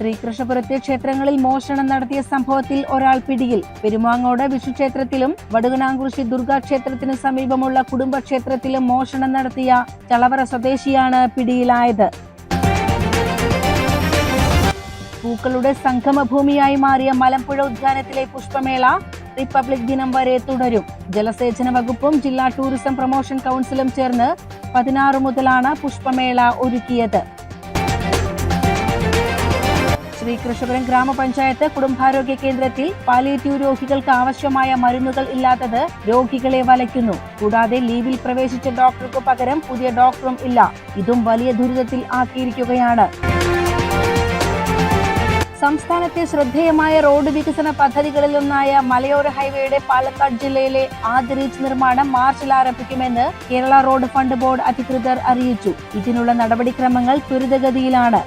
ശ്രീകൃഷ്ണപുരത്തെ ക്ഷേത്രങ്ങളിൽ മോഷണം നടത്തിയ സംഭവത്തിൽ ഒരാൾ പിടിയിൽ. പെരുമാങ്ങോട് വിഷുക്ഷേത്രത്തിലും വടുകനാംകുറിശി ദുർഗാ ക്ഷേത്രത്തിന് സമീപമുള്ള കുടുംബക്ഷേത്രത്തിലും മോഷണം നടത്തിയ ചളവറ സ്വദേശിയാണ് പിടിയിലായത്. പൂക്കളുടെ സംഗമഭൂമിയായി മാറിയ മലമ്പുഴ ഉദ്യാനത്തിലെ പുഷ്പമേള റിപ്പബ്ലിക് ദിനം വരെ തുടരും. ജലസേചന വകുപ്പും ജില്ലാ ടൂറിസം പ്രൊമോഷൻ കൗൺസിലും ചേർന്ന് പതിനാറ് മുതലാണ് പുഷ്പമേള ഒരുക്കിയത്. ശ്രീകൃഷ്ണപുരം ഗ്രാമപഞ്ചായത്ത് കുടുംബാരോഗ്യ കേന്ദ്രത്തിൽ പാലിയേറ്റീവ് രോഗികൾക്ക് ആവശ്യമായ മരുന്നുകൾ ഇല്ലാത്തത് രോഗികളെ വലയ്ക്കുന്നു. കൂടാതെ ലീവിൽ പ്രവേശിച്ച ഡോക്ടർക്ക് പകരം പുതിയ ഡോക്ടറും ഇല്ല. ഇതും വലിയ ദുരിതത്തിൽ ആക്കിയിരിക്കുകയാണ്. സംസ്ഥാനത്തെ ശ്രദ്ധേയമായ റോഡ് വികസന പദ്ധതികളിലൊന്നായ മലയോര ഹൈവേയുടെ പാലക്കാട് ജില്ലയിലെ ആദ്യ റീച്ച് നിർമ്മാണം മാർച്ചിൽ ആരംഭിക്കുമെന്ന് കേരള റോഡ് ഫണ്ട് ബോർഡ് അധികൃതർ അറിയിച്ചു. ഇതിനുള്ള നടപടിക്രമങ്ങൾ ത്വരിതഗതിയിലാണ്.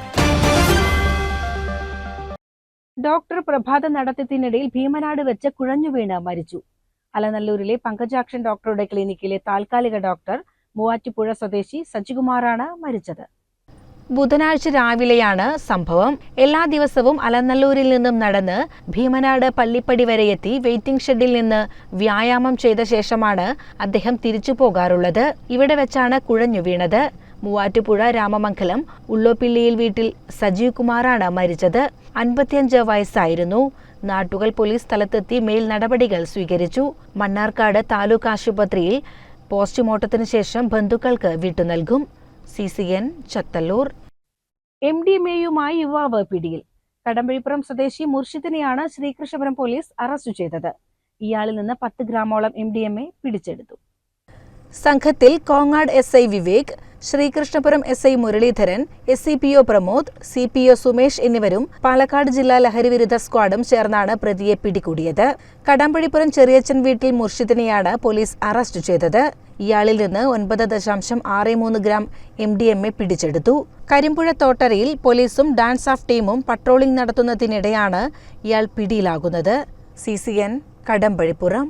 ഡോക്ടർ പ്രഭാത നടത്തത്തിനിടയിൽ ഭീമനാട് വെച്ച് കുഴഞ്ഞു വീണ് മരിച്ചു. അലനല്ലൂരിലെ പങ്കജാക്ഷൻ ഡോക്ടറുടെ ക്ലിനിക്കിലെ താൽക്കാലിക ഡോക്ടർ മൂവാറ്റുപുഴ സ്വദേശി സജികുമാറാണ് മരിച്ചത്. ബുധനാഴ്ച രാവിലെയാണ് സംഭവം. എല്ലാ ദിവസവും അലനല്ലൂരിൽ നിന്നും നടന്ന് ഭീമനാട് പള്ളിപ്പടി വരെ എത്തി വെയിറ്റിംഗ് ഷെഡിൽ നിന്ന് വ്യായാമം ചെയ്ത ശേഷമാണ് അദ്ദേഹം തിരിച്ചു പോകാറുള്ളത്. ഇവിടെ വെച്ചാണ് കുഴഞ്ഞു വീണത്. മൂവാറ്റുപുഴ രാമമംഗലം ഉള്ളോപ്പിള്ളിയിൽ വീട്ടിൽ സജീവ് കുമാറാണ് മരിച്ചത്. അൻപത്തിയഞ്ച് വയസ്സായിരുന്നു. നാട്ടുകൾ പോലീസ് സ്ഥലത്തെത്തി മേൽ നടപടികൾ സ്വീകരിച്ചു. മണ്ണാർക്കാട് താലൂക്ക് ആശുപത്രിയിൽ പോസ്റ്റ്മോർട്ടത്തിന് ശേഷം ബന്ധുക്കൾക്ക് വിട്ടു നൽകും. C C N Chathallur. M D M എയുമായി യുവാവ് പിടിയിൽ. കടമ്പഴിപ്പുറം സ്വദേശി മുർഷിദിനെയാണ് ശ്രീകൃഷ്ണപുരം പോലീസ് അറസ്റ്റ് ചെയ്തത്. ഇയാളിൽ നിന്ന് പത്ത് ഗ്രാമോളം എം ഡി എം എ പിടിച്ചെടുത്തു. സംഘത്തിൽ Kongad S I Vivek Sreekrishnapuram S I Muraleedharan S C P O Pramod C P O Sumesh എന്നിവരും പാലക്കാട് ജില്ലാ ലഹരിവിരുദ്ധ സ്ക്വാഡും ചേർന്നാണ് പ്രതിയെ പിടികൂടിയത്. കടമ്പഴിപ്പുറം ചെറിയച്ചൻ വീട്ടിൽ മുർഷിദിനെയാണ് പോലീസ് അറസ്റ്റ് ചെയ്തത്. ഇയാളിൽ നിന്ന് ഒൻപത് ദശാംശം ആറ് മൂന്ന് gram M D M A പിടിച്ചെടുത്തു. കരിമ്പുഴ തോട്ടരയിൽ പോലീസും ഡാൻസ് ഓഫ് ടീമും പട്രോളിംഗ് നടത്തുന്നതിനിടെയാണ് ഇയാൾ പിടിയിലാകുന്നത്. C C N Kadambazhipuram.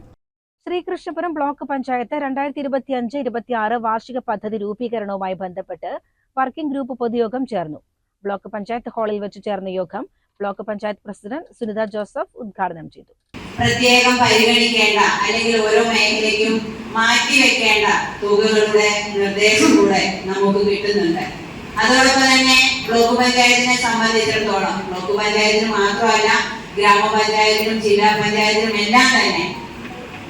Sreekrishnapuram block panchayat രണ്ടായിരത്തി ഇരുപത്തി അഞ്ച് ഇരുപത്തി ആറ് വാർഷിക പദ്ധതി രൂപീകരണവുമായി ബന്ധപ്പെട്ട് വർക്കിംഗ് ഗ്രൂപ്പ് പൊതുയോഗം ചേർന്നു. ബ്ലോക്ക് പഞ്ചായത്ത് ഹാളിൽ വെച്ച് ചേർന്ന യോഗം ബ്ലോക്ക് പഞ്ചായത്ത് പ്രസിഡന്റ് സുനിത ജോസഫ് ഉദ്ഘാടനം ചെയ്തു. പ്രത്യേകം പരിഗണിക്കേണ്ട അല്ലെങ്കിൽ ഓരോ മേഖലയ്ക്കും മാറ്റിവെക്കേണ്ട തുകകളുടെ നിർദ്ദേശം കൂടെ നമുക്ക് കിട്ടുന്നുണ്ട്. അതോടൊപ്പം തന്നെ ബ്ലോക്ക് പഞ്ചായത്തിനെ സംബന്ധിച്ചിടത്തോളം ബ്ലോക്ക് പഞ്ചായത്തിന് മാത്രമല്ല ഗ്രാമപഞ്ചായത്തിനും ജില്ലാ പഞ്ചായത്തിനും എല്ലാം തന്നെ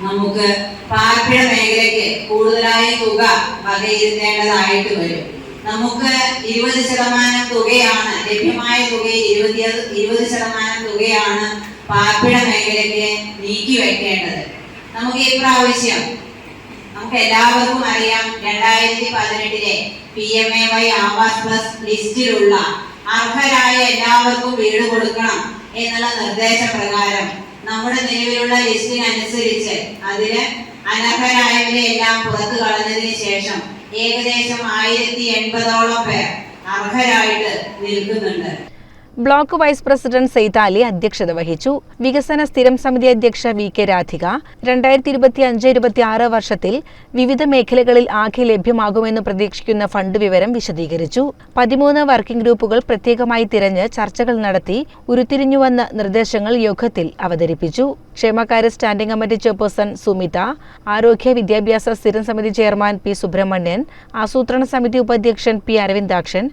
നമുക്ക് പാർപ്പിട മേഖലയ്ക്ക് കൂടുതലായി തുക വകയിരുത്തേണ്ടതായിട്ട് വരും. നമുക്ക് ഇരുപത് ശതമാനം തുകയാണ് ലഭ്യമായ തുകയിൽ ഇരുപത്തി ഇരുപത് ശതമാനം തുകയാണ് പാർപ്പിട മേഖലയ്ക്ക് നീക്കി വെക്കേണ്ടത്. നമുക്ക് ഇപ്രാവശ്യം നമുക്ക് എല്ലാവർക്കും അറിയാം രണ്ടായിരത്തി പതിനെട്ടിലെ P M A Y Awas plus ലിസ്റ്റിലുള്ള അർഹരായ എല്ലാവർക്കും വീട് കൊടുക്കണം എന്നുള്ള നിർദ്ദേശപ്രകാരം നമ്മുടെ നിലവിലുള്ള ലിസ്റ്റിനനുസരിച്ച് അതിന് അനർഹരായവരെ എല്ലാം പുറത്തു കളഞ്ഞതിന് ശേഷം ഏകദേശം ആയിരത്തി എൺപതോളം പേർ അർഹരായിട്ട് നിൽക്കുന്നുണ്ട്. ബ്ലോക്ക് വൈസ് പ്രസിഡന്റ് സെയ്താലി അധ്യക്ഷത വഹിച്ചു. വികസന സ്ഥിരം സമിതി അധ്യക്ഷ വി കെ രാധിക. രണ്ടായിരത്തി ഇരുപത്തി അഞ്ച് ഇരുപത്തി ആറ് വർഷത്തിൽ വിവിധ മേഖലകളിൽ ആകെ ലഭ്യമാകുമെന്ന് പ്രതീക്ഷിക്കുന്ന ഫണ്ട് വിവരം വിശദീകരിച്ചു. പതിമൂന്ന് വർക്കിംഗ് ഗ്രൂപ്പുകൾ പ്രത്യേകമായി തിരഞ്ഞ് ചർച്ചകൾ നടത്തി ഉരുത്തിരിഞ്ഞുവന്ന നിർദ്ദേശങ്ങൾ യോഗത്തിൽ അവതരിപ്പിച്ചു. ക്ഷേമകാര്യ സ്റ്റാൻഡിംഗ് കമ്മിറ്റി ചെയർപേഴ്സൺ സുമിത ആരോഗ്യ വിദ്യാഭ്യാസ സ്ഥിരം സമിതി ചെയർമാൻ പി സുബ്രഹ്മണ്യൻ ആസൂത്രണ സമിതി ഉപാധ്യക്ഷൻ P Aravindakshan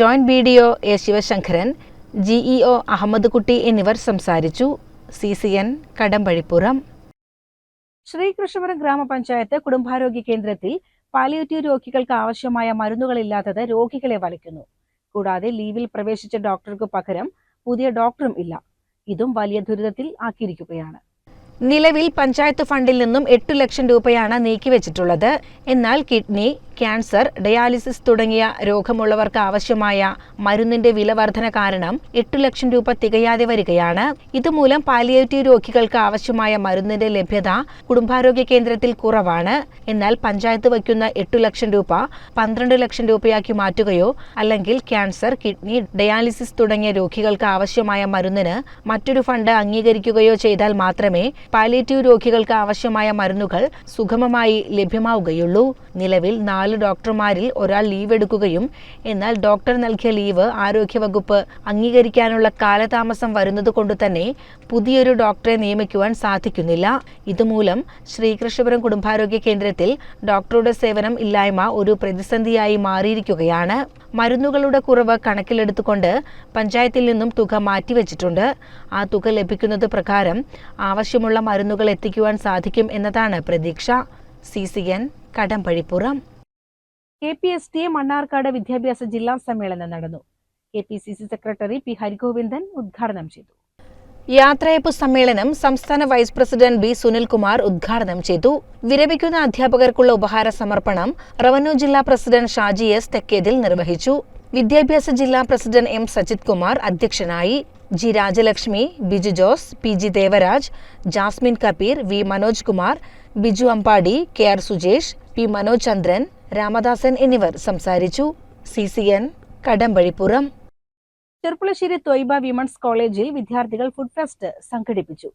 joint B D O A Sivasankaran G E O Ahammed Kutty എന്നിവർ സംസാരിച്ചു. C C N Kadambazhipuram. Sreekrishnapuram ഗ്രാമപഞ്ചായത്ത് കുടുംബാരോഗ്യ കേന്ദ്രത്തിൽ പാലിയേറ്റീവ് രോഗികൾക്ക് ആവശ്യമായ മരുന്നുകളില്ലാത്തത് രോഗികളെ വലിക്കുന്നു കൂടാതെ ലീവിൽ പ്രവേശിച്ച ഡോക്ടർക്ക് പകരം പുതിയ ഡോക്ടറും ഇല്ല. ഇതും വലിയ ദുരിതത്തിൽ ആക്കിയിരിക്കുകയാണ്. നിലവിൽ പഞ്ചായത്ത് ഫണ്ടിൽ നിന്നും എട്ടു ലക്ഷം രൂപയാണ് നീക്കിവെച്ചിട്ടുള്ളത്. എന്നാൽ കിഡ്നി ക്യാൻസർ ഡയാലിസിസ് തുടങ്ങിയ രോഗമുള്ളവർക്ക് ആവശ്യമായ മരുന്നിന്റെ വില വർധന കാരണം എട്ട് ലക്ഷം രൂപ തികയാതെ വരികയാണ്. ഇതുമൂലം പാലിയേറ്റീവ് രോഗികൾക്ക് ആവശ്യമായ മരുന്നിന്റെ ലഭ്യത കുടുംബാരോഗ്യ കേന്ദ്രത്തിൽ കുറവാണ്. എന്നാൽ പഞ്ചായത്ത് വയ്ക്കുന്ന എട്ടു ലക്ഷം രൂപ പന്ത്രണ്ട് ലക്ഷം രൂപയാക്കി മാറ്റുകയോ അല്ലെങ്കിൽ ക്യാൻസർ കിഡ്നി ഡയാലിസിസ് തുടങ്ങിയ രോഗികൾക്ക് ആവശ്യമായ മരുന്നിന് മറ്റൊരു ഫണ്ട് അംഗീകരിക്കുകയോ ചെയ്താൽ മാത്രമേ പാലിയേറ്റീവ് രോഗികൾക്ക് ആവശ്യമായ മരുന്നുകൾ സുഗമമായി ലഭ്യമാവുകയുള്ളൂ. നിലവിൽ നാല് ഡോക്ടർമാരിൽ ഒരാൾ ലീവ് എടുക്കുകയും എന്നാൽ ഡോക്ടർ നൽകിയ ലീവ് ആരോഗ്യവകുപ്പ് അംഗീകരിക്കാനുള്ള കാലതാമസം വരുന്നത് കൊണ്ട് തന്നെ പുതിയൊരു ഡോക്ടറെ നിയമിക്കുവാൻ സാധിക്കുന്നില്ല. ഇതുമൂലം ശ്രീകൃഷ്ണപുരം കുടുംബാരോഗ്യ കേന്ദ്രത്തിൽ ഡോക്ടറുടെ സേവനം ഇല്ലായ്മ ഒരു പ്രതിസന്ധിയായി മാറിയിരിക്കുകയാണ്. മരുന്നുകളുടെ കുറവ് കണക്കിലെടുത്തുകൊണ്ട് പഞ്ചായത്തിൽ നിന്നും തുക മാറ്റിവെച്ചിട്ടുണ്ട്. ആ തുക ലഭിക്കുന്നത് പ്രകാരം ആവശ്യമുള്ള മരുന്നുകൾ എത്തിക്കുവാൻ സാധിക്കും എന്നതാണ് പ്രതീക്ഷ. C C N Kadambazhipuram. K P S T A Mannarkkad വിദ്യാഭ്യാസ ജില്ലാ സമ്മേളനം നടന്നു. K P C C secretary P Harigovindan ഉദ്ഘാടനം ചെയ്തു. യാത്രയപ്പ് സമ്മേളനം സംസ്ഥാന വൈസ് പ്രസിഡന്റ് ബി സുനിൽകുമാർ ഉദ്ഘാടനം ചെയ്തു. വിരമിക്കുന്ന അധ്യാപകർക്കുള്ള ഉപഹാര സമർപ്പണം റവന്യൂ ജില്ലാ പ്രസിഡന്റ് ഷാജി എസ് തെക്കേതിൽ നിർവഹിച്ചു. വിദ്യാഭ്യാസ ജില്ലാ പ്രസിഡന്റ് എം സജിത് കുമാർ അധ്യക്ഷനായി. G Rajalakshmi Biju Jose P G Devaraj Jasmine Kabeer V Manoj Kumar Biju Ambadi K R Sujesh P Manoj Chandran Ramadasan എന്നിവർ സംസാരിച്ചു. C C N Kadambazhipuram. Cherpulassery Thoiba women's കോളേജിൽ വിദ്യാർത്ഥികൾ food fest സംഘടിപ്പിച്ചു.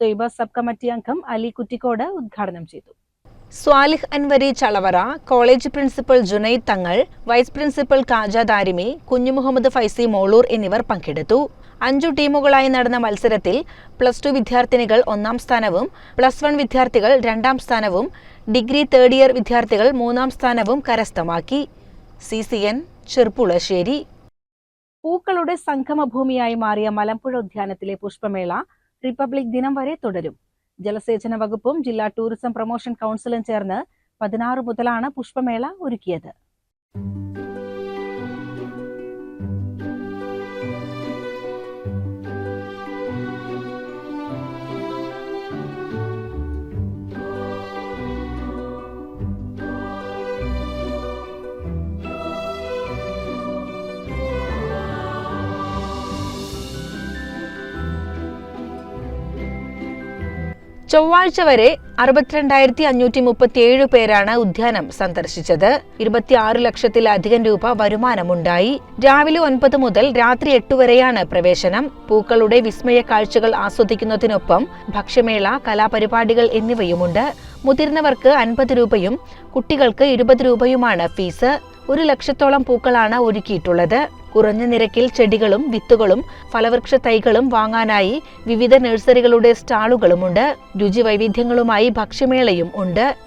Taiba sub committee അംഗം അലി കുറ്റിക്കോട് ഉദ്ഘാടനം ചെയ്തു. Swalih Anwari Chalavara college principal Junaid Thangal vice principal Khaja Darimi Kunhumuhammed Faizy Molur എന്നിവർ പങ്കെടുത്തു. അഞ്ചു ടീമുകളായി നടന്ന മത്സരത്തിൽ പ്ലസ് ടു വിദ്യാർത്ഥിനികൾ ഒന്നാം സ്ഥാനവും പ്ലസ് വൺ വിദ്യാർത്ഥികൾ രണ്ടാം സ്ഥാനവും ഡിഗ്രി തേർഡ് ഇയർ വിദ്യാർത്ഥികൾ മൂന്നാം സ്ഥാനവും കരസ്ഥമാക്കി. സി സി എൻ ചെറുപ്പുളശ്ശേരി പൂക്കളുടെ സംഗമഭൂമിയായി മാറിയ മലമ്പുഴ ഉദ്യാനത്തിലെ പുഷ്പമേള റിപ്പബ്ലിക് ദിനം വരെ തുടരും. ജലസേചന വകുപ്പും ജില്ലാ ടൂറിസം പ്രൊമോഷൻ കൗൺസിലും ചേർന്ന് പതിനാറ് മുതലാണ് പുഷ്പമേള ഒരുക്കിയത്. ചൊവ്വാഴ്ച വരെ അറുപത്തിരണ്ടായിരത്തി അഞ്ഞൂറ്റി മുപ്പത്തിയേഴ് പേരാണ് ഉദ്യാനം സന്ദർശിച്ചത്. ഇരുപത്തിയാറ് ലക്ഷത്തിലധികം രൂപ വരുമാനമുണ്ടായി. രാവിലെ ഒൻപത് മുതൽ രാത്രി എട്ട് വരെയാണ് പ്രവേശനം. പൂക്കളുടെ വിസ്മയ കാഴ്ചകൾ ആസ്വദിക്കുന്നതിനൊപ്പം ഭക്ഷ്യമേള കലാപരിപാടികൾ എന്നിവയുമുണ്ട്. മുതിർന്നവർക്ക് അൻപത് രൂപയും കുട്ടികൾക്ക് ഇരുപത് രൂപയുമാണ് ഫീസ്. ഒരു ലക്ഷത്തോളം പൂക്കളാണ് ഒരുക്കിയിട്ടുള്ളത്. കുറഞ്ഞ നിരക്കിൽ ചെടികളും വിത്തുകളും ഫലവൃക്ഷ തൈകളും വാങ്ങാനായി വിവിധ നഴ്സറികളുടെ സ്റ്റാളുകളുമുണ്ട്. രുചി വൈവിധ്യങ്ങളുമായി ഭക്ഷ്യമേളയും ഉണ്ട്.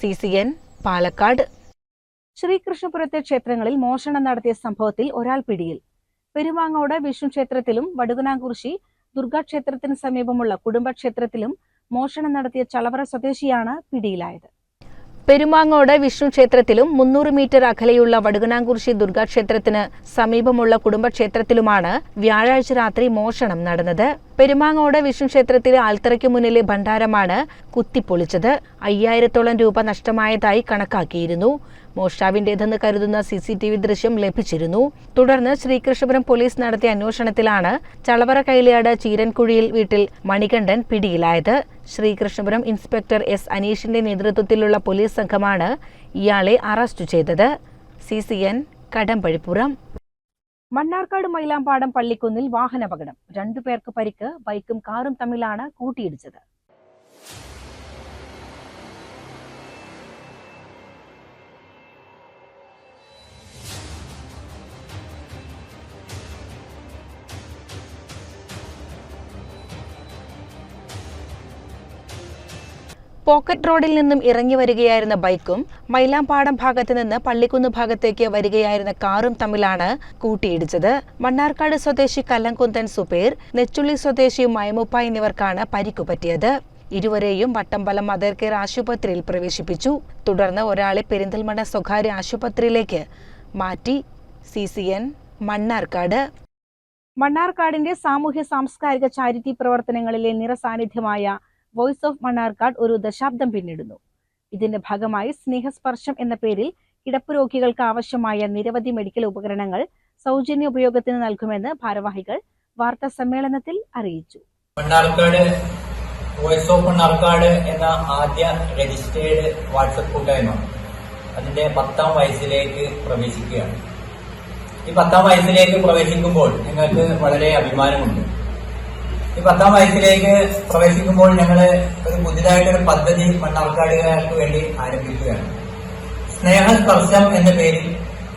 C C N Palakkad. ശ്രീകൃഷ്ണപുരത്തെ ക്ഷേത്രങ്ങളിൽ മോഷണം നടത്തിയ സംഭവത്തിൽ ഒരാൾ പിടിയിൽ. പെരുമാങ്ങോട് വിഷ്ണു ക്ഷേത്രത്തിലും വടുകനാകുറിശി ദുർഗാക്ഷേത്രത്തിന് സമീപമുള്ള കുടുംബക്ഷേത്രത്തിലും മോഷണം നടത്തിയ ചളവറ സ്വദേശിയാണ് പിടിയിലായത്. പെരുമാങ്ങോട് വിഷ്ണു ക്ഷേത്രത്തിലും മുന്നൂറ് മീറ്റർ അകലെയുള്ള വടുകനാംകുറിശി ദുർഗാക്ഷേത്രത്തിന് സമീപമുള്ള കുടുംബക്ഷേത്രത്തിലുമാണ് വ്യാഴാഴ്ച രാത്രി മോഷണം നടന്നത്. പെരുമാങ്ങോട് വിഷ്ണു ക്ഷേത്രത്തിലെ ആൽത്തറയ്ക്ക് മുന്നിലെ ഭണ്ഡാരമാണ് കുത്തിപ്പൊളിച്ചത്. അയ്യായിരത്തോളം രൂപ നഷ്ടമായതായി കണക്കാക്കിയിരുന്നു. മോഷ്ടാവിന്റേതെന്ന് കരുതുന്ന സി സി ടി വി ദൃശ്യം ലഭിച്ചിരുന്നു. തുടർന്ന് ശ്രീകൃഷ്ണപുരം പോലീസ് നടത്തിയ അന്വേഷണത്തിലാണ് ചളവറ കൈലിയാട് ചീരൻകുഴിയിൽ വീട്ടിൽ മണികണ്ഠൻ പിടിയിലായത്. ശ്രീകൃഷ്ണപുരം ഇൻസ്പെക്ടർ എസ് അനീഷിന്റെ നേതൃത്വത്തിലുള്ള പോലീസ് സംഘമാണ് ഇയാളെ അറസ്റ്റ് ചെയ്തത്. C C N Kadambazhipuram. Mannarkkad Mylampadam പള്ളിക്കുന്നിൽ വാഹനാപകടം. രണ്ടുപേർക്ക് പരിക്ക് ബൈക്കും കാറും തമ്മിലാണ് കൂട്ടിയിടിച്ചത്. പോക്കറ്റ് റോഡിൽ നിന്നും ഇറങ്ങി വരികയായിരുന്ന ബൈക്കും മൈലാംപാടം ഭാഗത്ത് നിന്ന് പള്ളിക്കുന്ന് ഭാഗത്തേക്ക് വരികയായിരുന്ന കാറും തമ്മിലാണ് കൂട്ടിയിടിച്ചത്. മണ്ണാർക്കാട് സ്വദേശി കല്ലംകുന്തൻ സുപേർ നെച്ചുള്ളി സ്വദേശി മയമുപ്പ എന്നിവർക്കാണ് പരിക്കു പറ്റിയത്. ഇരുവരെയും വട്ടമ്പലം മദർ കെയർ ആശുപത്രിയിൽ പ്രവേശിപ്പിച്ചു. തുടർന്ന് ഒരാളെ പെരിന്തൽമണ്ണ സ്വകാര്യ ആശുപത്രിയിലേക്ക് മാറ്റി. C C N Mannarkkad. മണ്ണാർക്കാടിന്റെ സാമൂഹ്യ സാംസ്കാരിക ചാരിറ്റി പ്രവർത്തനങ്ങളിലെ നിറസാന്നിധ്യമായ വോയിസ് ഓഫ് മണ്ണാർക്കാട് ഒരു ദശാബ്ദം പിന്നിടുന്നു. ഇതിന്റെ ഭാഗമായി സ്നേഹസ്പർശം എന്ന പേരിൽ കിടപ്പ് രോഗികൾക്ക് ആവശ്യമായ നിരവധി മെഡിക്കൽ ഉപകരണങ്ങൾ സൗജന്യ ഉപയോഗത്തിന് നൽകുമെന്ന് ഭാരവാഹികൾ വാർത്താ സമ്മേളനത്തിൽ അറിയിച്ചു. മണ്ണാർക്കാട് വോയിസ് ഓഫ് മണ്ണാർക്കാട് എന്ന ആദ്യ രജിസ്റ്റേർഡ് വാട്സപ്പ് കൂട്ടായ്മ അതിന്റെ പത്താം വയസ്സിലേക്ക് പ്രവേശിക്കുകയാണ്. ഈ പത്താം വയസ്സിലേക്ക് പ്രവേശിക്കുമ്പോൾ ഞങ്ങൾക്ക് വളരെ അഭിമാനമുണ്ട്. ഈ പത്താം വയസ്സിലേക്ക് പ്രവേശിക്കുമ്പോൾ ഞങ്ങൾ ഒരു പുതിയതായിട്ടൊരു പദ്ധതി മണ്ണാർക്കാടുകാർക്ക് വേണ്ടി ആരംഭിക്കുകയാണ്. സ്നേഹസ്പർശം എന്ന പേരിൽ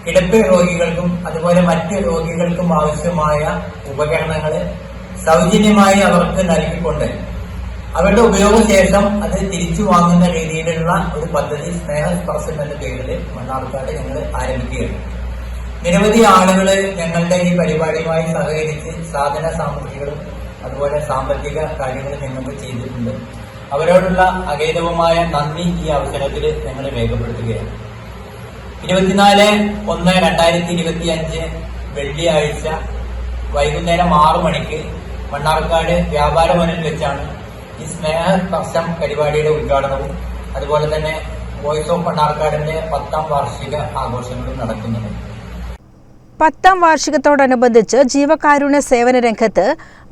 കിടപ്പ് രോഗികൾക്കും അതുപോലെ മറ്റ് രോഗികൾക്കും ആവശ്യമായ ഉപകരണങ്ങൾ സൗജന്യമായി അവർക്ക് നൽകിക്കൊണ്ട് അവരുടെ ഉപയോഗശേഷം അത് തിരിച്ചു വാങ്ങുന്ന രീതിയിലുള്ള ഒരു പദ്ധതി സ്നേഹസ്പർശം എന്ന പേരിൽ മണ്ണാർക്കാട് ഞങ്ങൾ ആരംഭിക്കുകയാണ്. നിരവധി ആളുകൾ ഞങ്ങളുടെ ഈ പരിപാടിയുമായി സഹകരിച്ച് സാധന സാമഗ്രികളും അതുപോലെ സാമ്പത്തിക കാര്യങ്ങൾ ഞങ്ങൾക്ക് ചെയ്തിട്ടുണ്ട്. അവരോടുള്ള അഗൈതവമായ നന്ദി ഈ അവസരത്തിൽ ഞങ്ങൾ രേഖപ്പെടുത്തുകയാണ്. ഇരുപത്തിനാല് ഒന്ന് രണ്ടായിരത്തി ഇരുപത്തി അഞ്ച് വെള്ളിയാഴ്ച വൈകുന്നേരം ആറു മണിക്ക് മണ്ണാർക്കാട് വ്യാപാര ഭവനിൽ വെച്ചാണ് ഈ സ്നേഹ സ്നേഹസ്പർശം പരിപാടിയുടെ ഉദ്ഘാടനവും അതുപോലെ തന്നെ വോയിസ് ഓഫ് മണ്ണാർക്കാടിന്റെ പത്താം വാർഷിക ആഘോഷങ്ങളും നടക്കുന്നത്. പത്താം വാർഷികത്തോടനുബന്ധിച്ച് ജീവകാരുണ്യ സേവന രംഗത്ത്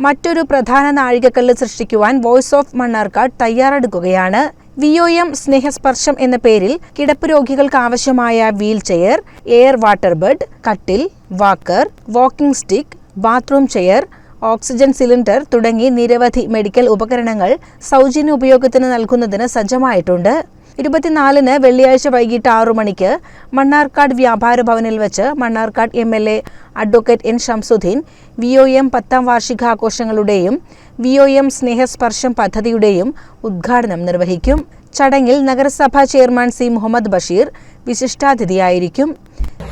മറ്റൊരു പ്രധാന നാഴികക്കല്ല് സൃഷ്ടിക്കുവാൻ വോയിസ് ഓഫ് മണ്ണാർക്കാട് തയ്യാറെടുക്കുകയാണ്. വി ഒ എം സ്നേഹസ്പർശം എന്ന പേരിൽ കിടപ്പ് രോഗികൾക്ക് ആവശ്യമായ wheel chair air water bed കട്ടിൽ walker walking stick bathroom chair oxygen cylinder തുടങ്ങി നിരവധി മെഡിക്കൽ ഉപകരണങ്ങൾ സൗജന്യ ഉപയോഗത്തിന് നൽകുന്നതിന് സജ്ജമായിട്ടുണ്ട്. ഇരുപത്തിനാലിന് വെള്ളിയാഴ്ച വൈകിട്ട് ആറു മണിക്ക് മണ്ണാർക്കാട് വ്യാപാര ഭവനിൽ വെച്ച് Mannarkkad M L A advocate N Shamsuddin V O M പത്താം വാർഷികാഘോഷങ്ങളുടെയും വി ഒ എം സ്നേഹസ്പർശം പദ്ധതിയുടെയും ഉദ്ഘാടനം നിർവഹിക്കും. ചടങ്ങിൽ നഗരസഭാ ചെയർമാൻ സി മുഹമ്മദ് ബഷീർ വിശിഷ്ടാതിഥിയായിരിക്കും.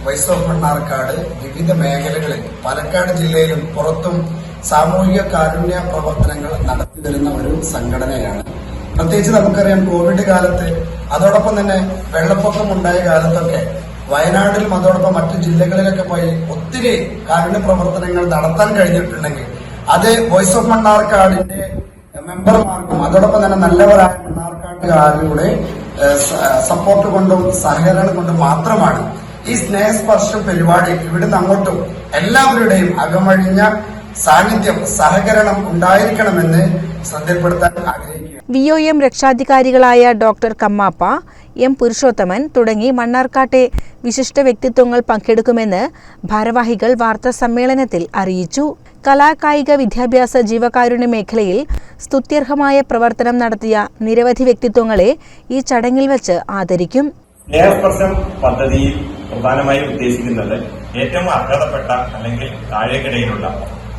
വൈസ് ഓഫ് മണ്ണാർക്കാട് വിവിധ മേഖലകളിൽ പാലക്കാട് ജില്ലയിലും പുറത്തും സാമൂഹിക കാരുണ്യ പ്രവർത്തനങ്ങൾ നടത്തി വരുന്ന ഒരു സംഘടനയാണ് പ്രത്യേകിച്ച് നമുക്കറിയാം കോവിഡ് കാലത്ത് അതോടൊപ്പം തന്നെ വെള്ളപ്പൊക്കം ഉണ്ടായ കാലത്തൊക്കെ വയനാട്ടിലും അതോടൊപ്പം മറ്റു ജില്ലകളിലൊക്കെ പോയി ഒത്തിരി കാരുണ്യ പ്രവർത്തനങ്ങൾ നടത്താൻ കഴിഞ്ഞിട്ടുണ്ടെങ്കിൽ അത് വോയിസ് ഓഫ് മണ്ണാർക്കാടിന്റെ മെമ്പർമാർക്കും അതോടൊപ്പം തന്നെ നല്ലവരായ മണ്ണാർക്കാട്ടുകാരിലൂടെ സപ്പോർട്ട് കൊണ്ടും സഹകരണം കൊണ്ടും മാത്രമാണ് ഈ സ്നേഹസ്പർശം പരിപാടി ഇവിടുന്ന് അങ്ങോട്ടും എല്ലാവരുടെയും അകമഴിഞ്ഞ സാന്നിധ്യം സഹകരണം ഉണ്ടായിരിക്കണമെന്ന് ശ്രദ്ധപ്പെടുത്താൻ ആഗ്രഹിക്കുക വി ഒ എം രക്ഷാധികാരികളായ ഡോക്ടർ കമ്മാപ്പ എം പുരുഷോത്തമൻ തുടങ്ങി മണ്ണാർക്കാട്ടെ വിശിഷ്ട വ്യക്തിത്വങ്ങൾ പങ്കെടുക്കുമെന്ന് ഭാരവാഹികൾ വാർത്താ സമ്മേളനത്തിൽ അറിയിച്ചു. കലാകായിക വിദ്യാഭ്യാസ ജീവകാരുണ്യ മേഖലയിൽ സ്തുത്യർഹമായ പ്രവർത്തനം നടത്തിയ നിരവധി വ്യക്തിത്വങ്ങളെ ഈ ചടങ്ങിൽ വെച്ച് ആദരിക്കും. സ്നേഹസ്പർശം പദ്ധതിയിൽ പ്രധാനമായും ഉദ്ദേശിക്കുന്നത് ഏറ്റവും അർഹതപ്പെട്ട അല്ലെങ്കിൽ താഴേക്കിടയിലുള്ള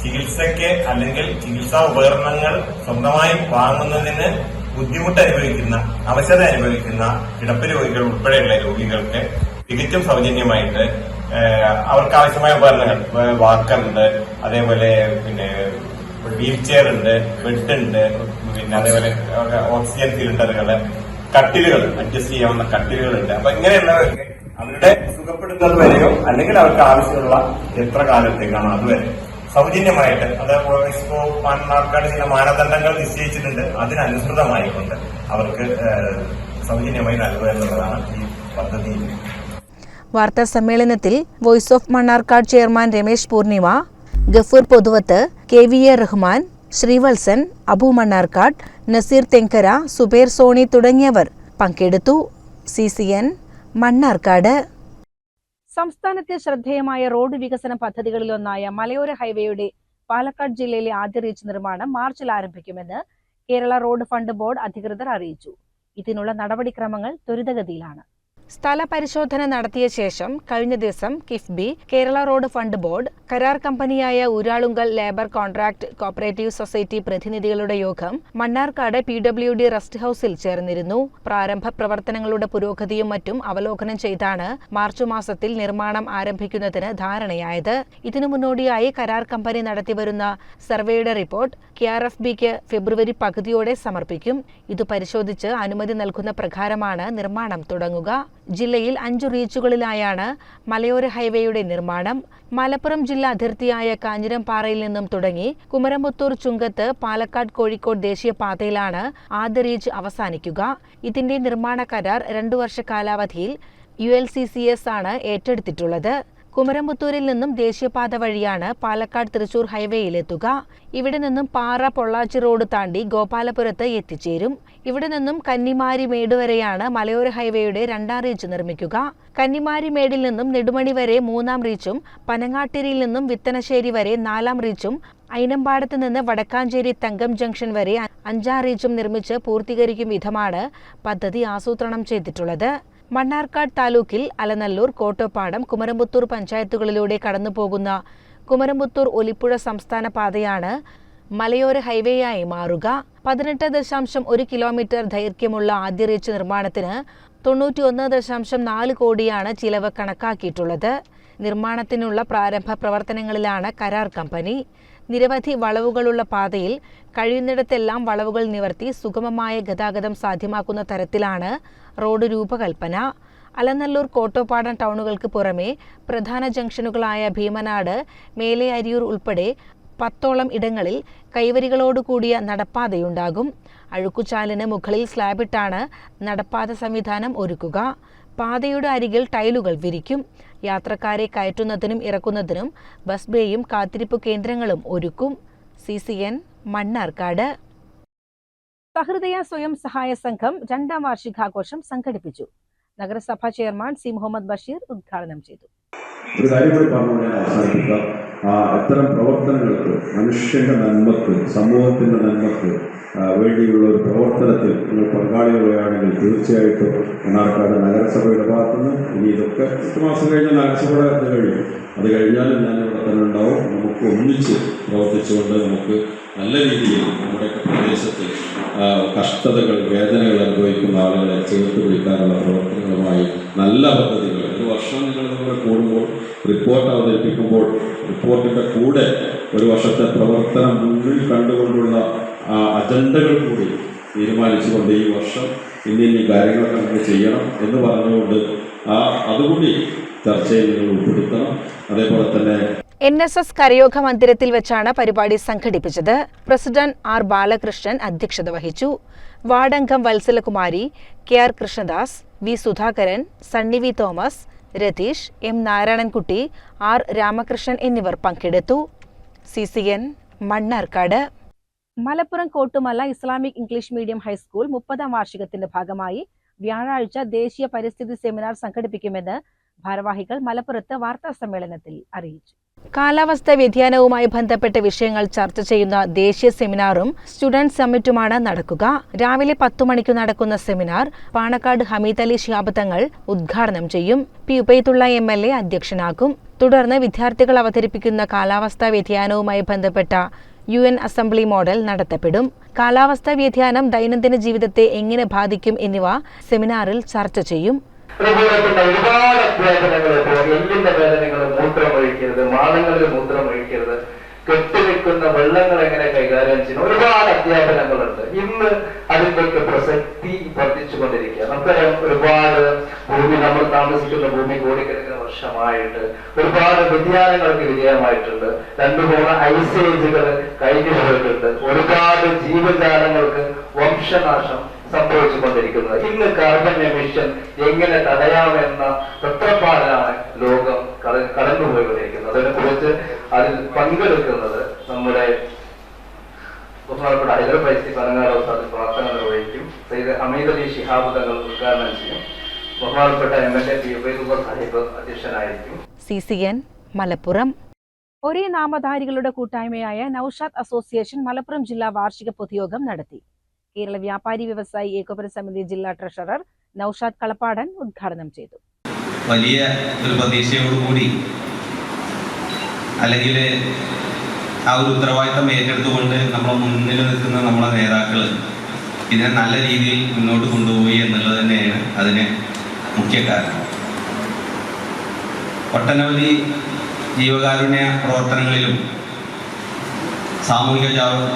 ചികിത്സയ്ക്ക് അല്ലെങ്കിൽ ചികിത്സാ ഉപകരണങ്ങൾ സ്വന്തമായി വാങ്ങുന്നതിന് ബുദ്ധിമുട്ട് അനുഭവിക്കുന്ന അവശത അനുഭവിക്കുന്ന കിടപ്പ് രോഗികൾ ഉൾപ്പെടെയുള്ള രോഗികൾക്ക് തികച്ചും സൗജന്യമായിട്ട് അവർക്ക് ആവശ്യമായ ഉപകരണങ്ങൾ വാക്കറുണ്ട് അതേപോലെ പിന്നെ വീൽ ചെയർ ഉണ്ട് ബെഡ് ഉണ്ട് പിന്നെ അതേപോലെ ഓക്സിജൻ സിലിണ്ടറുകൾ കട്ടിലുകൾ അഡ്ജസ്റ്റ് ചെയ്യാവുന്ന കട്ടിലുകളുണ്ട് അപ്പൊ ഇങ്ങനെയുള്ളവർക്ക് അവരുടെ സുഖപ്പെടുന്നത് വരെയോ അല്ലെങ്കിൽ അവർക്ക് ആവശ്യമുള്ള എത്ര കാലത്തേക്കാണോ അതുവരെ? സൗജന്യമായിട്ട് അത് ഇപ്പോ മണ്ണാർക്കാട് ചില മാനദണ്ഡങ്ങൾ നിശ്ചയിച്ചിട്ടുണ്ട് അതിനനുസൃതമായിക്കൊണ്ട് അവർക്ക് സൗജന്യമായി നൽകുക എന്നുള്ളതാണ് ഈ പദ്ധതി. വാർത്താ സമ്മേളനത്തിൽ voice of Mannarkkad chairman Ramesh Poornima Gafoor Pothuvath K V A Rahman Sreevalsan Abu Mannarkkad Naseer Thenkara Suber Soni തുടങ്ങിയവർ പങ്കെടുത്തു. C C N Mannarkkad. സംസ്ഥാനത്തെ ശ്രദ്ധേയമായ റോഡ് വികസന പദ്ധതികളിലൊന്നായ മലയോര ഹൈവേയുടെ പാലക്കാട് ജില്ലയിലെ ആദ്യ റീച്ച് നിർമ്മാണം മാർച്ചിൽ ആരംഭിക്കുമെന്ന് കേരള റോഡ് ഫണ്ട് ബോർഡ് അധികൃതർ അറിയിച്ചു. ഇതിനുള്ള നടപടിക്രമങ്ങൾ ത്വരിതഗതിയിലാണ്. സ്ഥല പരിശോധന നടത്തിയ ശേഷം കഴിഞ്ഞ ദിവസം KIIFB Kerala road fund board കരാർ കമ്പനിയായ Uralungal labour contract cooperative society പ്രതിനിധികളുടെ യോഗം Mannarkkad P W D rest ഹൌസിൽ ചേർന്നിരുന്നു. പ്രാരംഭ പ്രവർത്തനങ്ങളുടെ പുരോഗതിയും മറ്റും അവലോകനം ചെയ്താണ് മാർച്ച് മാസത്തിൽ നിർമ്മാണം ആരംഭിക്കുന്നതിന് ധാരണയായത്. ഇതിനു മുന്നോടിയായി കരാർ കമ്പനി നടത്തിവരുന്ന സർവേയുടെ റിപ്പോർട്ട് കെ ആർ എഫ് ബിക്ക് ഫെബ്രുവരി പകുതിയോടെ സമർപ്പിക്കും. ഇത് പരിശോധിച്ച് അനുമതി നൽകുന്ന പ്രകാരമാണ് നിർമ്മാണം തുടങ്ങുക. ജില്ലയിൽ അഞ്ചു റീച്ചുകളിലായാണ് മലയോര ഹൈവേയുടെ നിർമ്മാണം. മലപ്പുറം ജില്ലാ അതിർത്തിയായ കാഞ്ഞിരംപാറയിൽ നിന്നും തുടങ്ങി കുമരംപുത്തൂർ ചുങ്കത്ത് പാലക്കാട് കോഴിക്കോട് ദേശീയപാതയിലാണ് ആദ്യ റീച്ച് അവസാനിക്കുക. ഇതിന്റെ നിർമ്മാണ കരാർ രണ്ടു വർഷ കാലാവധിയിൽ U L C C S ആണ് ഏറ്റെടുത്തിട്ടുള്ളത്. കുമരംപുത്തൂരിൽ നിന്നും ദേശീയപാത വഴിയാണ് പാലക്കാട് തൃശൂർ ഹൈവേയിലെത്തുക ഇവിടെ നിന്നും പാറ പൊള്ളാച്ചി റോഡ് താണ്ടി ഗോപാലപുരത്ത് എത്തിച്ചേരും. ഇവിടെ നിന്നും കന്നിമാരി മേട് വരെയാണ് മലയോര ഹൈവേയുടെ രണ്ടാം റീച്ച് നിർമ്മിക്കുക. കന്നിമാരി മേടിൽ നിന്നും നെടുമണി വരെ മൂന്നാം റീച്ചും പനങ്ങാട്ടിരിയിൽ നിന്നും വിത്തനശ്ശേരി വരെ നാലാം റീച്ചും അയിനമ്പാടത്ത് നിന്ന് വടക്കാഞ്ചേരി തങ്കം ജംഗ്ഷൻ വരെ അഞ്ചാം റീച്ചും നിർമ്മിച്ച് പൂർത്തീകരിക്കും വിധമാണ് പദ്ധതി ആസൂത്രണം ചെയ്തിട്ടുള്ളത്. മണ്ണാർക്കാട് താലൂക്കിൽ അലനല്ലൂർ കോട്ടപ്പാടം കുമരംപുത്തൂർ പഞ്ചായത്തുകളിലൂടെ കടന്നുപോകുന്ന കുമരംപുത്തൂർ ഒലിപ്പുഴ സംസ്ഥാന പാതയാണ് മലയോര ഹൈവേയായി മാറുക. പതിനെട്ട് ദശാംശം ഒരു കിലോമീറ്റർ ദൈർഘ്യമുള്ള ആദ്യ റീച്ച് നിർമ്മാണത്തിന് തൊണ്ണൂറ്റിയൊന്ന് ദശാംശം നാല് കോടിയാണ് ചിലവ് കണക്കാക്കിയിട്ടുള്ളത്. നിർമ്മാണത്തിനുള്ള പ്രാരംഭ പ്രവർത്തനങ്ങളിലാണ് കരാർ കമ്പനി. നിരവധി വളവുകളുള്ള പാതയിൽ കഴിയുന്നിടത്തെല്ലാം വളവുകൾ നിവർത്തി സുഗമമായ ഗതാഗതം സാധ്യമാക്കുന്ന തരത്തിലാണ് റോഡ് രൂപകൽപ്പന. അലനല്ലൂർ കോട്ടോപ്പാടം ടൗണുകൾക്ക് പുറമെ പ്രധാന ജംഗ്ഷനുകളായ ഭീമനാട് മേലെ അരിയൂർ ഉൾപ്പെടെ പത്തോളം ഇടങ്ങളിൽ കൈവരികളോടുകൂടിയ നടപ്പാതയുണ്ടാകും. അഴുക്കുചാലിന് മുകളിൽ സ്ലാബിട്ടാണ് നടപ്പാത സംവിധാനം ഒരുക്കുക. പാതയുടെ അരികിൽ ടൈലുകൾ വിരിക്കും. യാത്രക്കാരെ കയറ്റുന്നതിനും ഇറക്കുന്നതിനും ബസ് ബേയും കാത്തിരിപ്പ് കേന്ദ്രങ്ങളും ഒരുക്കും. C C N Mannarkkad. Sahrudaya സ്വയം സഹായ സംഘം രണ്ടാം വാർഷികാഘോഷം സംഘടിപ്പിച്ചു. നഗരസഭാ ചെയർമാൻ സി മുഹമ്മദ് ബഷീർ ഉദ്ഘാടനം ചെയ്തു. ഒരു കാര്യം കൂടി പറഞ്ഞു ഞാൻ അവസാനിപ്പിക്കാം. ആ, ഇത്തരം പ്രവർത്തനങ്ങൾക്ക് മനുഷ്യന്റെ നന്മക്ക് സമൂഹത്തിന്റെ നന്മക്ക് വേണ്ടിയുള്ള ഒരു പ്രവർത്തനത്തിൽ നിങ്ങൾ പങ്കാളികളാണെങ്കിൽ തീർച്ചയായിട്ടും മണ്ണാർക്കാട് നഗരസഭയുടെ ഭാഗത്തുനിന്ന് ഇനി ഇതൊക്കെ എട്ട് മാസം കഴിഞ്ഞാൽ നഗരസഭയുടെ കഴിഞ്ഞു അത് കഴിഞ്ഞാലും ഞാൻ ഇവിടെ തന്നെ ഉണ്ടാവും. നമുക്ക് ഒന്നിച്ച് പ്രവർത്തിച്ചുകൊണ്ട് നമുക്ക് നല്ല രീതിയിൽ നമ്മുടെ പ്രദേശത്ത് കഷ്ടതകൾ വേദനകൾ അനുഭവിക്കുന്ന ആളുകളെ ചേർത്ത് പിടിക്കാനുള്ള പ്രവർത്തനങ്ങളുമായി നല്ല പദ്ധതികൾ. ഒരു വർഷം നിങ്ങൾ നമ്മൾ കൂടുമ്പോൾ റിപ്പോർട്ട് അവതരിപ്പിക്കുമ്പോൾ റിപ്പോർട്ടിന്റെ കൂടെ ഒരു വർഷത്തെ പ്രവർത്തനം മുന്നിൽ കണ്ടുകൊണ്ടുള്ള അജണ്ടകൾ കൂടി തീരുമാനിച്ചുകൊണ്ട് ഈ വർഷം ഇന്ന ഇന്ന കാര്യങ്ങളൊക്കെ നമുക്ക് ചെയ്യണം എന്ന് പറഞ്ഞുകൊണ്ട് ആ അതുകൂടി ചർച്ചയിൽ ഉൾപ്പെടുത്തണം. അതേപോലെ തന്നെ എൻ എസ് എസ് കരയോഗ മന്ദിരത്തിൽ വെച്ചാണ് പരിപാടി സംഘടിപ്പിച്ചത്. പ്രസിഡന്റ് ആർ ബാലകൃഷ്ണൻ അധ്യക്ഷത വഹിച്ചു. വാർഡംഗം Valsalakumari K R Krishnadas V Sudhakaran Sunny V Thomas Ratheesh M Narayanankutty R Ramakrishnan എന്നിവർ പങ്കെടുത്തു. C C N Mannarkkad. Malappuram Kottumala Islamic English medium high school മുപ്പതാം വാർഷികത്തിന്റെ ഭാഗമായി വ്യാഴാഴ്ച ദേശീയ പരിസ്ഥിതി സെമിനാർ സംഘടിപ്പിക്കുമെന്ന് ഭാരവാഹികൾ മലപ്പുറത്ത് വാർത്താ സമ്മേളനത്തിൽ അറിയിച്ചു. കാലാവസ്ഥാ വ്യതിയാനവുമായി ബന്ധപ്പെട്ട വിഷയങ്ങൾ ചർച്ച ചെയ്യുന്ന ദേശീയ സെമിനാറും സ്റ്റുഡന്റ് സമ്മിറ്റുമാണ് നടക്കുക. രാവിലെ പത്തു മണിക്ക് നടക്കുന്ന സെമിനാർ പാണക്കാട് ഹമീദ് അലി ശിഹാബ് ഉദ്ഘാടനം ചെയ്യും. P Ubaidulla M L A അധ്യക്ഷനാകും. തുടർന്ന് വിദ്യാർത്ഥികൾ അവതരിപ്പിക്കുന്ന കാലാവസ്ഥാ വ്യതിയാനവുമായി ബന്ധപ്പെട്ട യു എൻ അസംബ്ലി മോഡൽ നടത്തപ്പെടും. കാലാവസ്ഥാ വ്യതിയാനം ദൈനംദിന ജീവിതത്തെ എങ്ങനെ ബാധിക്കും എന്നിവ സെമിനാറിൽ ചർച്ച ചെയ്യും. അതുപോലെത്തന്നെ ഒരുപാട് ഇപ്പോൾ എല്ലിന്റെ വേദനകൾ മൂത്രം ഒഴിക്കരുത് മാനങ്ങളിൽ മൂത്രം ഒഴിക്കരുത് കെട്ടിനിൽക്കുന്ന വെള്ളങ്ങൾ എങ്ങനെ കൈകാര്യം ചെയ്യണം? ഒരുപാട് അധ്യാപനങ്ങളുണ്ട്. ഇന്ന് അതിന്റെയൊക്കെ പ്രസക്തി വർദ്ധിച്ചുകൊണ്ടിരിക്കുക നമുക്കറിയാം ഒരുപാട് ഭൂമി നമ്മൾ താമസിക്കുന്ന ഭൂമി കോടിക്കണക്കിന് വർഷമായിട്ട് ഒരുപാട് വ്യതിയാനങ്ങൾക്ക് വിധേയമായിട്ടുണ്ട്. രണ്ടു മൂന്ന് ഐസേജുകൾ കഴിഞ്ഞു പോയിട്ടുണ്ട്. ഒരുപാട് ജീവജാലങ്ങൾക്ക് വംശനാശം സംഭവിച്ചുകൊണ്ടിരിക്കുന്നത്. ഇന്ന് കാർബൺ എമിഷൻ എങ്ങനെ തടയാമെന്ന തത്രപ്പാടിലാണ് ലോകം കട- കടന്നുപോയിക്കൊണ്ടിരിക്കുന്നത്. അതിനെ കുറിച്ച് അതിൽ പങ്കെടുക്കുന്നത് നമ്മുടെ ബഹുമാനപ്പെട്ട ഹൈദർ പൈസി പനങ്ങാട് ഉസ്താദ് പ്രാർത്ഥന നിർവഹിക്കും. സൈദ് ഹമീദ് അലി ശിഹാബ് തങ്ങൾ ഉദ്ഘാടനം ചെയ്യും. ബഹുമാനപ്പെട്ട M L A P Ubaidulla Sahib അധ്യക്ഷനായിരിക്കും. C C N Malappuram. ഒരേ നാമധാരികളുടെ കൂട്ടായ്മയായ നൌഷാദ് അസോസിയേഷൻ മലപ്പുറം ജില്ലാ വാർഷിക പൊതുയോഗം നടത്തി. കേരള വ്യാപാരി വ്യവസായി ഏകോപന സമിതി ജില്ലാ ട്രഷറർ നൌഷാദ് കളപ്പാടൻ ഉദ്ഘാടനം ചെയ്തു. വലിയ ഒരു പ്രതീക്ഷയോടുകൂടി അല്ലെങ്കിൽ ആ ഒരു ഉത്തരവാദിത്തം ഏറ്റെടുത്തുകൊണ്ട് നമ്മൾ മുന്നിൽ നിൽക്കുന്ന നമ്മളെ നേതാക്കൾ ഇതിനെ നല്ല രീതിയിൽ മുന്നോട്ട് കൊണ്ടുപോയി എന്നുള്ളത് തന്നെയാണ് അതിന് മുഖ്യ കാരണം. ഒട്ടനവധി ജീവകാരുണ്യ പ്രവർത്തനങ്ങളിലും സാമൂഹിക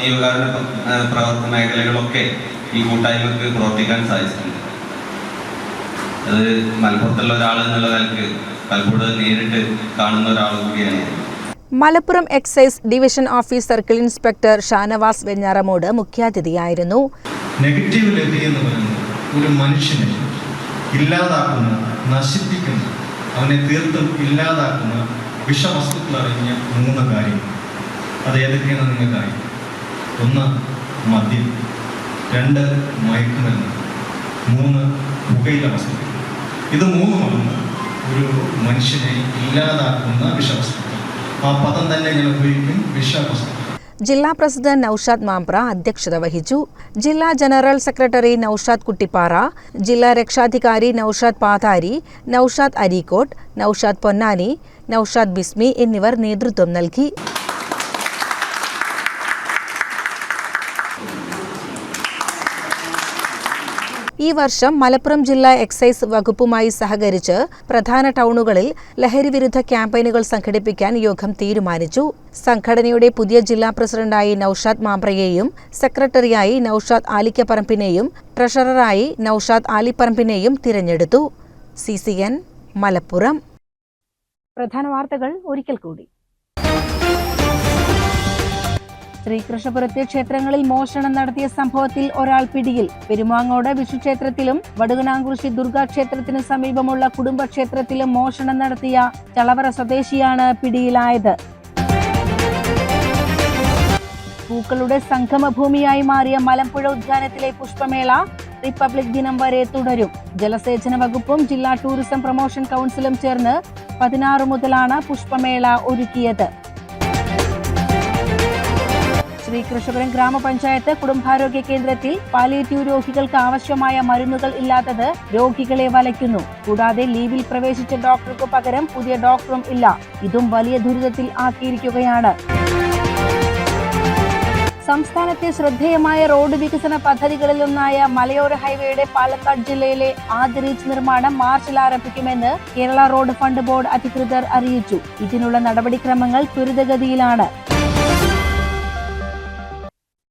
ജീവകാരുണ്യ പ്രവർത്തന മേഖലകളൊക്കെ ഈ കൂട്ടായ്മക്ക് പ്രവർത്തിക്കാൻ സാധിച്ചിട്ടുണ്ട്. അത് മലപ്പുറത്തുള്ള ഒരാൾ എന്നുള്ള നിലയ്ക്ക് പലപ്പോഴും നേരിട്ട് കാണുന്ന ഒരാൾ കൂടിയാണ്. Malappuram excise division office circle inspector Shanavas Venjaramoodu മുഖ്യാതിഥിയായിരുന്നു. Negative ലഹരി എന്ന് പറയുന്നത് ഒരു മനുഷ്യനെ ഇല്ലാതാക്കുന്ന നശിപ്പിക്കുന്ന അവനെ തീർത്തും ഇല്ലാതാക്കുന്ന വിഷവസ്തുക്കൾ അറിഞ്ഞ മൂന്ന് കാര്യങ്ങൾ. അത് ഏതൊക്കെയാണ് നിങ്ങൾക്കായി ഒന്ന് മദ്യം. രണ്ട് മയക്കുമരുന്ന്. മൂന്ന് പുകയില വസ്തുക്കൾ ഇത് മൂന്നുമാണ് ഒരു മനുഷ്യനെ ഇല്ലാതാക്കുന്ന വിഷവസ്തുക്കൾ. ആ പദം തന്നെ ഞാൻ ഉപയോഗിക്കും വിഷവസ്തുക്കൾ. ജില്ലാ പ്രസിഡന്റ് നൌഷാദ് മാംപ്ര അധ്യക്ഷത വഹിച്ചു. ജില്ലാ ജനറൽ സെക്രട്ടറി നൌഷാദ് കുട്ടിപ്പാറ ജില്ലാ രക്ഷാധികാരി നൌഷാദ് പാതാരി നൌഷാദ് അരീക്കോട്ട് നൌഷാദ് പൊന്നാനി നൌഷാദ് ബിസ്മി എന്നിവർ നേതൃത്വം നൽകി. ഈ വർഷം മലപ്പുറം ജില്ലാ എക്സൈസ് വകുപ്പുമായി സഹകരിച്ച് പ്രധാന ടൗണുകളിൽ ലഹരിവിരുദ്ധ ക്യാമ്പയിനുകൾ സംഘടിപ്പിക്കാൻ യോഗം തീരുമാനിച്ചു. സംഘടനയുടെ പുതിയ ജില്ലാ പ്രസിഡന്റായി നൌഷാദ് മാമ്പ്രയെയും സെക്രട്ടറിയായി നൌഷാദ് ആലിക്കപ്പറമ്പിനെയും ട്രഷററായി നൌഷാദ് ആലിപ്പറമ്പിനെയും തിരഞ്ഞെടുത്തു. C C N Malappuram. പ്രധാന വാർത്തകൾ ഒരിക്കൽ കൂടി. ശ്രീകൃഷ്ണപുരത്തെ ക്ഷേത്രങ്ങളിൽ മോഷണം നടത്തിയ സംഭവത്തിൽ ഒരാൾ പിടിയിൽ. പെരുമാങ്ങോട് വിഷുക്ഷേത്രത്തിലും വടുകനാംകുറിശി ദുർഗാക്ഷേത്രത്തിന് സമീപമുള്ള കുടുംബക്ഷേത്രത്തിലും മോഷണം നടത്തിയ ചളവറ സ്വദേശിയാണ് പിടിയിലായത്. പൂക്കളുടെ സംഗമഭൂമിയായി മാറിയ മലമ്പുഴ ഉദ്യാനത്തിലെ പുഷ്പമേള റിപ്പബ്ലിക് ദിനം വരെ തുടരും. ജലസേചന വകുപ്പും ജില്ലാ ടൂറിസം പ്രൊമോഷൻ കൗൺസിലും ചേർന്ന് പതിനാറ് മുതലാണ് പുഷ്പമേള ഒരുക്കിയത്. ശ്രീകൃഷ്ണപുരം ഗ്രാമപഞ്ചായത്ത് കുടുംബാരോഗ്യ കേന്ദ്രത്തിൽ പാലിയേറ്റീവ് രോഗികൾക്ക് ആവശ്യമായ മരുന്നുകൾ ഇല്ലാത്തത് രോഗികളെ വലയ്ക്കുന്നു. കൂടാതെ ലീവിൽ പ്രവേശിച്ച ഡോക്ടർക്ക് പകരം പുതിയ ഡോക്ടറും ഇല്ല. ഇതും വലിയ ദുരിതത്തിൽ ആക്കിയിരിക്കുകയാണ്. സംസ്ഥാനത്തെ ശ്രദ്ധേയമായ റോഡ് വികസന പദ്ധതികളിലൊന്നായ മലയോര ഹൈവേയുടെ പാലക്കാട് ജില്ലയിലെ ആദ്യ റീച്ച് നിർമ്മാണം മാർച്ചിൽ ആരംഭിക്കുമെന്ന് കേരള റോഡ് ഫണ്ട് ബോർഡ് അധികൃതർ അറിയിച്ചു. ഇതിനുള്ള നടപടിക്രമങ്ങൾ ത്വരിതഗതിയിലാണ്.